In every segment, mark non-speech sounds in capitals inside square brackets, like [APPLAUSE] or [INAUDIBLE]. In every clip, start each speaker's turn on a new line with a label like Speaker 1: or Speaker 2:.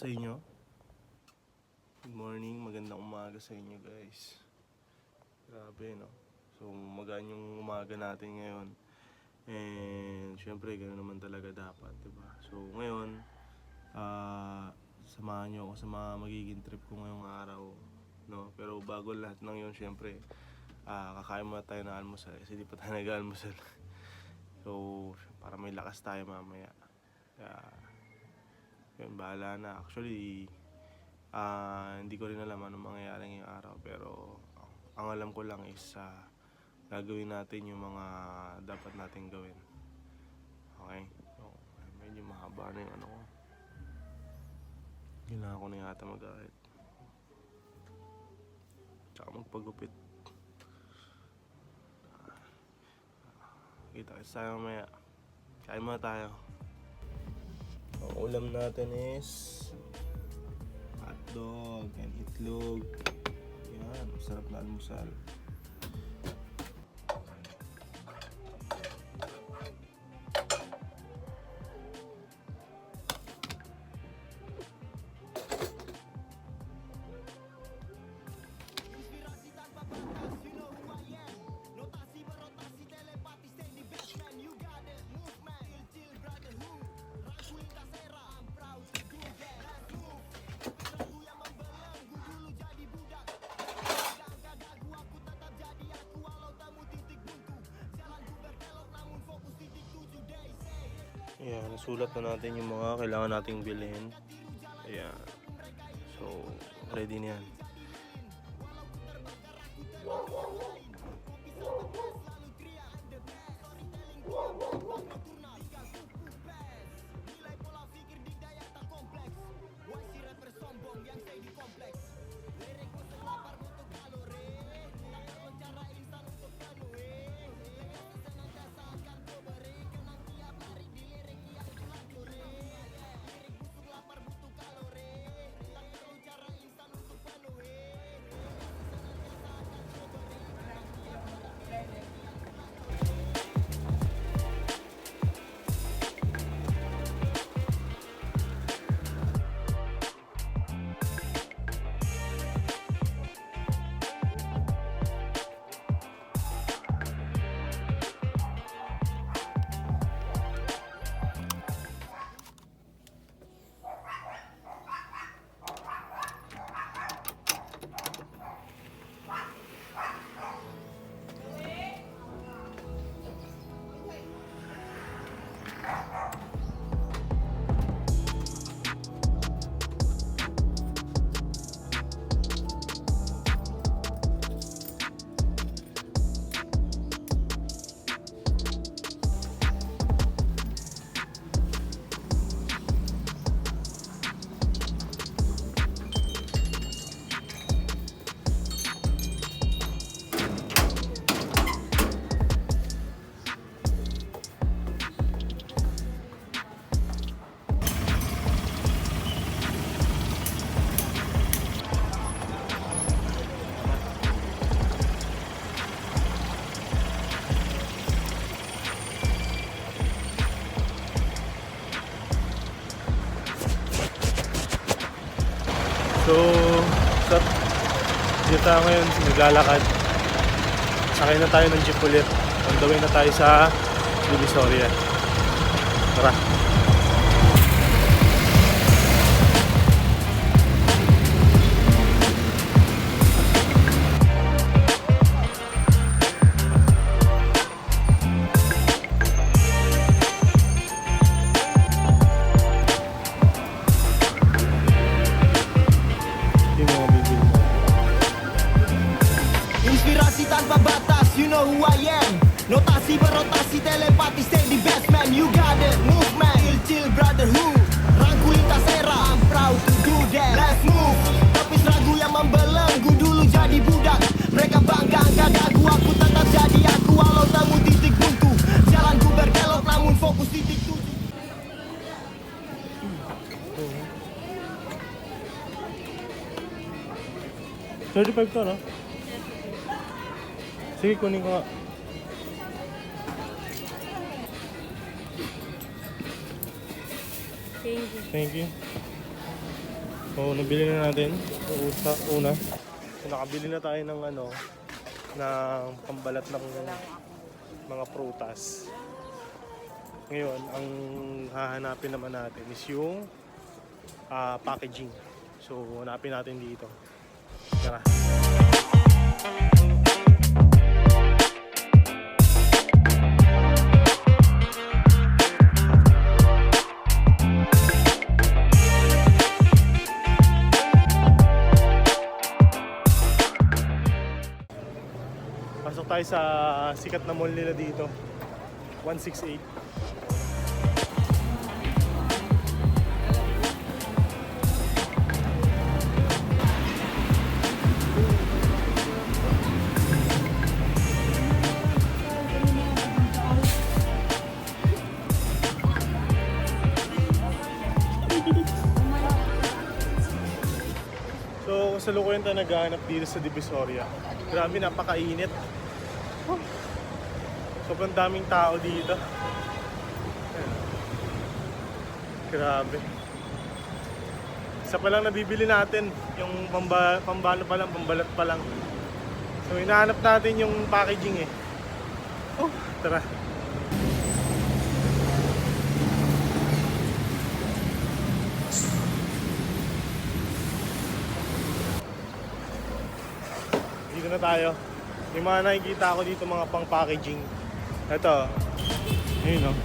Speaker 1: sa inyo? Good morning, magandang umaga sa inyo guys. Grabe no. So magaan yung umaga natin ngayon. And syempre ganoon naman talaga dapat, 'di ba? So ngayon, ah samahan niyo ako sa mga magiging trip ko ngayong araw, no? Pero bago lahat ng 'yon, syempre, ah kakain muna tayo ng almusal kasi di pa tayo [LAUGHS] nag-almusal. so, para may lakas tayo mamaya. Kaya, yun, bahala na. Actually, ah hindi ko rin alam anong mangyayari ngayong araw. Pero, ang alam ko lang is, ah, gagawin natin yung mga dapat natin gawin. Okay? So, medyo mahaba na yung ano ko. Kailangan ko na yata mag-ahit. Tsaka magpagupit. Kita kita tayo mamaya. Kain muna tayo. Ang ulam natin is hotdog and itlog. Yan, masarap na almusal. Nasulat na natin yung mga kailangan nating bilhin. Ayan. So, ready na yan. So, sa dito tayo ngayon, naglalakad. Sakay na tayo ng jeep ulit. On the way na tayo sa Divisoria. Tara.
Speaker 2: Know who I am. Notasi berotasi telepati stay the best man. You got it, movement, chill chill brotherhood Rangku lintas era, I'm proud to do that. Let's move, tapi ragu yang membelenggu Dulu jadi budak, mereka bangga angkat aku Aku tetap jadi aku walau temu titik buntu. Jalanku berkelok namun fokus titik
Speaker 1: Thirty-five no? Sige, kunin ko nga.
Speaker 3: Thank you.
Speaker 1: Thank you. So, nabili na natin. Una, una. So, nakabili na tayo ng ano, ng pambalat ng mga prutas. Ngayon, ang hahanapin naman natin is yung ah, packaging. So, hanapin natin dito. Tara. Pasok tayo sa sikat na mall nila dito. 168. So, kasalukuyan tayo naghahanap dito sa Divisoria. Grabe, napakainit. Sobrang daming tao dito. Grabe. Isa pa lang nabibili natin, yung pamba, pambano pa lang, pambalat pa lang. So, hinahanap natin yung packaging eh. Oh, tara. Dito na tayo. Yung mga nakikita ko dito mga pang packaging. Ito. Ayun oh.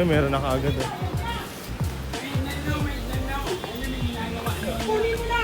Speaker 1: Yung meron na kaagad eh.
Speaker 3: Kunin mo na!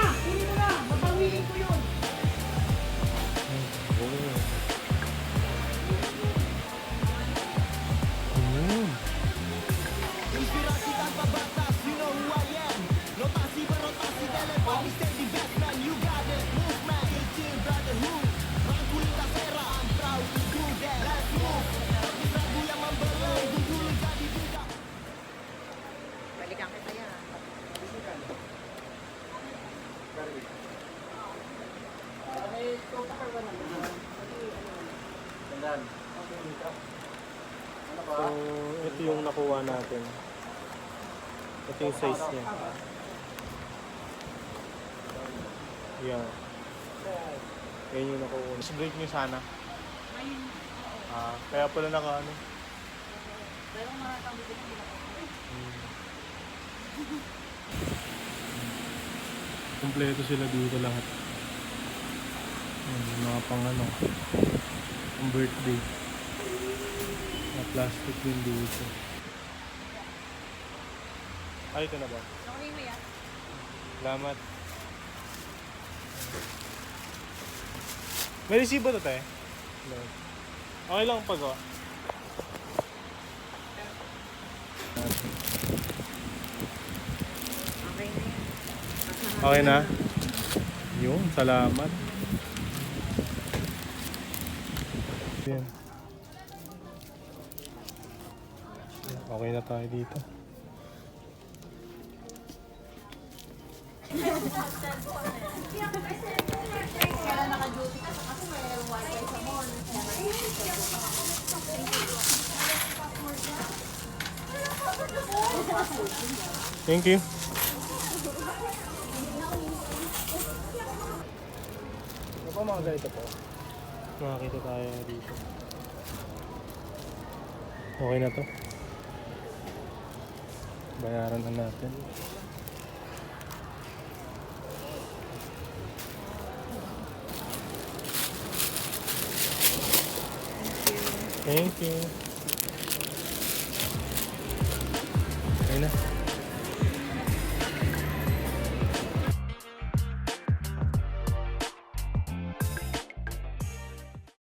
Speaker 1: Ito yung size niya. Yan. Yan yung nakuha. Mas break nyo sana. Ah, kaya pala naka ano.
Speaker 3: Pero mga pambibig nila.
Speaker 1: Kompleto sila dito lahat. Yung mga pang ano. Pang birthday. Na plastic din dito. Ay, ito na ba?
Speaker 3: Nakunin mo yan?
Speaker 1: Salamat. May resibo to, te? No. Okay lang pag oh.
Speaker 3: Okay na yan.
Speaker 1: Okay na? Yun, salamat. Yan. Okay na tayo dito.
Speaker 3: Kaya naka-duty ka kasi may wifi sa mall.
Speaker 1: Thank you. Ano pa mga ganito po? Makakita tayo dito. Okay na to. Bayaran na natin. Thank you. Okay na.